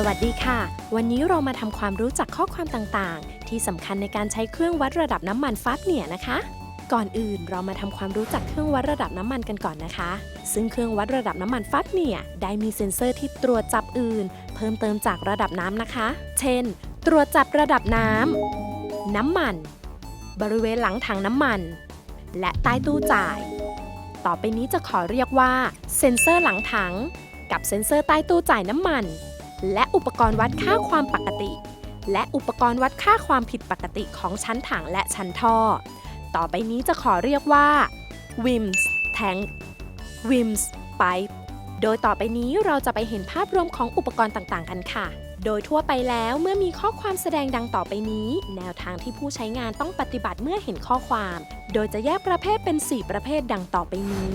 สวัสดีค่ะ วันนี้เรามาทำความรู้จักข้อความต่างๆ ที่สำคัญในการใช้เครื่องวัดระดับน้ำมันฟักเนี่ยนะคะ ก่อนอื่นเรามาทำความรู้จักเครื่องวัดระดับน้ำมันกันก่อนนะคะ ซึ่งเครื่องวัดระดับน้ำมันฟักเนี่ยได้มีเซ็นเซอร์ที่ตรวจจับอื่น เพิ่มเติมจากระดับน้ำนะคะ เช่น ตรวจจับระดับน้ำน้ำมัน บริเวณหลังถังน้ำมัน และใต้ตู้จ่าย ต่อไปนี้จะขอเรียกว่าเซ็นเซอร์หลังถัง กับเซ็นเซอร์ใต้ตู้จ่ายน้ำมัน และอุปกรณ์วัดค่าความปกติ และอุปกรณ์วัดค่าความผิดปกติของชั้นถังและชั้นท่อ ต่อไปนี้จะขอเรียกว่า WIMS Tank WIMS Pipe โดยต่อไปนี้เราจะไปเห็นภาพรวมของอุปกรณ์ต่างๆ กันค่ะ โดยทั่วไปแล้วเมื่อมีข้อความแสดงดังต่อไปนี้ แนวทางที่ผู้ใช้งานต้องปฏิบัติเมื่อเห็นข้อความ โดยจะแยกประเภทเป็น 4 ประเภทดังต่อไปนี้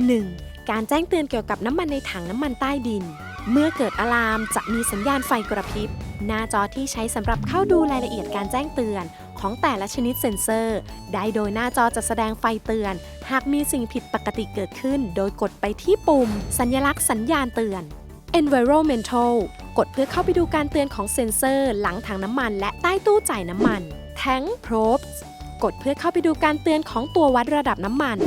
1. การแจ้งเตือนเกี่ยวกับน้ำมันในถังน้ำมันใต้ดิน เมื่อเกิดอะลามจะมีสัญญาณไฟกระพริบ หน้าจอที่ใช้สำหรับเข้าดูรายละเอียดการแจ้งเตือนของแต่ละชนิดเซ็นเซอร์ ได้โดยหน้าจอจะแสดงไฟเตือน หากมีสิ่งผิดปกติเกิดขึ้น โดยกดไปที่ปุ่ม สัญลักษณ์สัญญาณเตือน Environmental กดเพื่อเข้าไปดูการเตือนของเซ็นเซอร์ หลังถังน้ำมันและใต้ตู้จ่ายน้ำมัน Tank Probes กดเพื่อเข้าไปดูการเตือนของตัววัดระดับน้ำมัน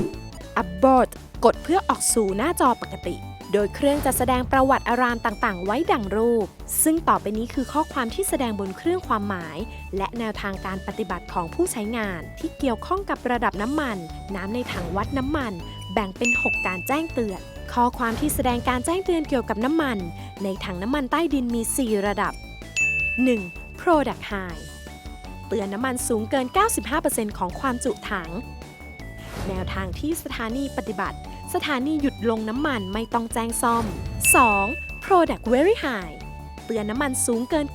Abort กดเพื่อออกสู่หน้าจอปกติ โดยเครื่องจะแสดงประวัติอารามต่างๆ ไว้ดังรูป ซึ่งต่อไปนี้คือข้อความที่แสดงบนเครื่องความหมาย และแนวทางการปฏิบัติของผู้ใช้งาน ที่เกี่ยวข้องกับระดับน้ำมัน น้ำในถังวัดน้ำมัน แบ่งเป็น 6 การแจ้งเตือน ข้อความที่แสดงการแจ้งเตือนเกี่ยวกับน้ำมัน ในถังน้ำมันใต้ดินมี 4 ระดับ 1. Product High เตือนน้ำมันสูงเกิน 95%ของความจุถัง แนวทางที่สถานีปฏิบัติ สถานีหยุดลงน้ำมันไม่ต้องแจ้งซ่อม 2. Product Very High เตือนน้ำมันสูงเกิน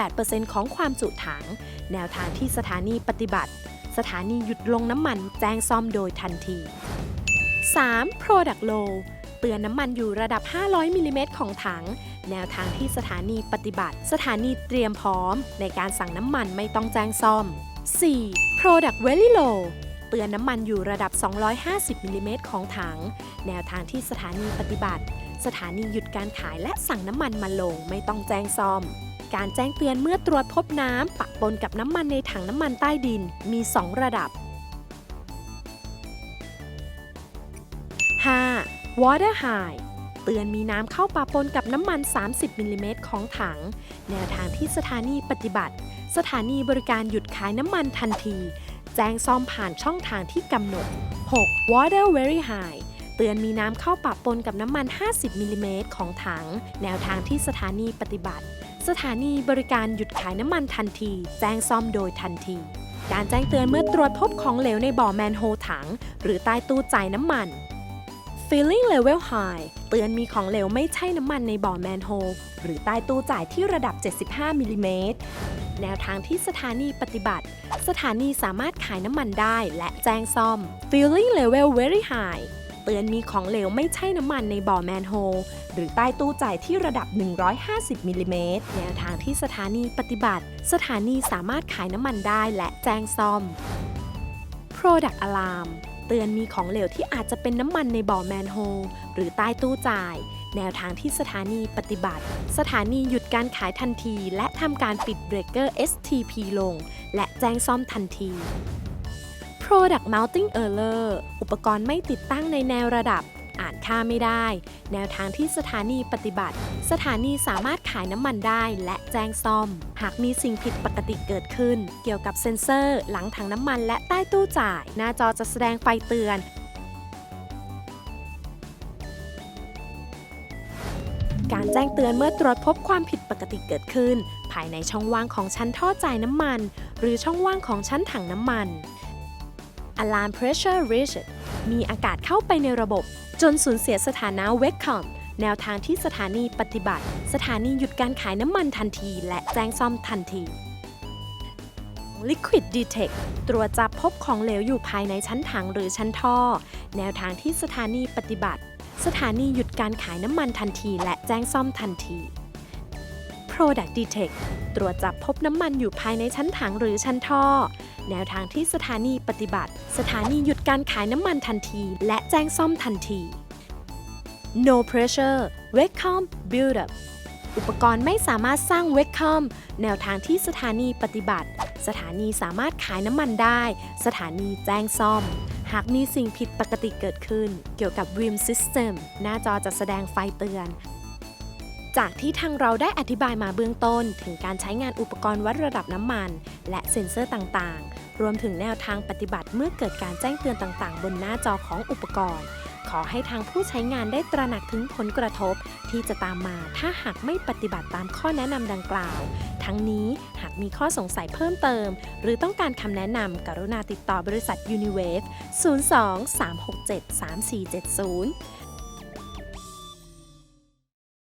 98%ของความจุถัง แนวทางที่สถานีปฏิบัติ สถานีหยุดลงน้ำมันแจ้งซ่อมโดยทันที 3. Product Low เตือนน้ำมันอยู่ระดับ 500 มิลลิเมตรของถัง แนวทางที่สถานีปฏิบัติ สถานีเตรียมพร้อม ในการสั่งน้ำมันไม่ต้องแจ้งซ่อม 4. Product Very Low เตือนน้ำมันอยู่ระดับ 250 มิลลิเมตรของถัง แนวทางที่สถานีปฏิบัติ สถานีหยุดการขายและสั่งน้ำมันมาลงไม่ต้องแจ้งซ่อม การแจ้งเตือนเมื่อตรวจพบน้ำปะปนกับน้ำมันในถังน้ำมันใต้ดินมี 2 ระดับ 5. Water High เตือนมีน้ำเข้าปะปนกับน้ำมัน 30มิลลิเมตรของถัง แนวทางที่สถานีปฏิบัติ สถานีบริการหยุดขายน้ำมันทันที แจ้งซ่อมผ่านช่องทางที่กำหนด 6. Water Very High เตือนมีน้ำเข้าปะปนกับน้ำมัน 50 มิลลิเมตรของถัง แนวทางที่สถานีปฏิบัติ สถานีบริการหยุดขายน้ำมันทันที แจ้งซ่อมโดยทันที การแจ้งเตือนเมื่อตรวจพบของเหลวในบ่อแมนโฮถัง หรือใต้ตู้จ่ายน้ำมัน Filling Level High เตือนมีของเหลวไม่ใช่น้ำมันในบ่อแมนโฮหรือใต้ตู้จ่ายที่ระดับ 75มิลลิเมตร แนวทางที่สถานีปฏิบัติ สถานีสามารถขายน้ำมันได้และแจ้งซ่อม Filling Level Very High เตือนมีของเหลวไม่ใช่น้ำมันในบ่อแมนโฮลหรือใต้ตู้จ่ายที่ระดับ 150มิลลิเมตรแนวทางที่สถานีปฏิบัติ สถานีสามารถขายน้ำมันได้และแจ้งซ่อม Product Alarm เตือนมีของเหลวที่อาจจะเป็นน้ำมันในบ่อแมนโฮลหรือใต้ตู้จ่าย แนวทางที่สถานีปฏิบัติ สถานีหยุดการขายทันที และทำการปิดเบรกเกอร์ STP ลง และแจ้งซ่อมทันที Product Mounting Error อุปกรณ์ไม่ติดตั้งในแนวระดับ อ่านค่าไม่ได้ แนวทางที่สถานีปฏิบัติ สถานีสามารถขายน้ำมันได้และแจ้งซ่อม หากมีสิ่งผิดปกติเกิดขึ้น เกี่ยวกับเซ็นเซอร์ หลังถังน้ำมันและใต้ตู้จ่าย หน้าจอจะแสดงไฟเตือนการแจ้งเตือนเมื่อตรวจพบความผิดปกติเกิดขึ้น ภายในช่องว่างของชั้นท่อจ่ายน้ำมัน หรือช่องว่างของชั้นถังน้ำมัน Alarm Pressure Rigid มีอากาศเข้าไปในระบบ จนสูญเสียสถานะ Wacom แนวทางที่สถานีปฏิบัติ สถานีหยุดการขายน้ำมันทันที และแจ้งซ่อมทันที Liquid Detect ตรวจจับพบของเหลวอยู่ภายในชั้นถังหรือชั้นท่อ แนวทางที่สถานีปฏิบัติ สถานีหยุดการขายน้ำมันทันที และแจ้งซ่อมทันที Product Detect ตรวจจับพบน้ำมันอยู่ภายในชั้นถังหรือชั้นท่อ แนวทางที่สถานีปฏิบัติ สถานีหยุดการขายน้ำมันทันที และแจ้งซ่อมทันที No pressure Wacom build up อุปกรณ์ไม่สามารถสร้างเวกคอมแนวทางที่สถานีปฏิบัติ สถานีสามารถขายน้ำมันได้ สถานีแจ้งซ่อม หากมีสิ่งผิดปกติเกิดขึ้น เกี่ยวกับ RIM System หน้าจอจะแสดงไฟเตือนจากที่ทางเราได้อธิบายมาเบื้องต้น ถึงการใช้งานอุปกรณ์วัดระดับน้ำมัน และเซ็นเซอร์ต่างๆ รวมถึงแนวทางปฏิบัติเมื่อเกิดการแจ้งเตือนต่างๆ บนหน้าจอของอุปกรณ์ ขอให้ทางผู้ใช้งานได้ตระหนักถึงผลกระทบ ที่จะตามมาถ้าหากไม่ปฏิบัติตามข้อแนะนำดังกล่าว ทั้งนี้หากมีข้อสงสัยเพิ่มเติม หรือต้องการคำแนะนำกรุณาติดต่อบริษัท Uniwave 02 367 3470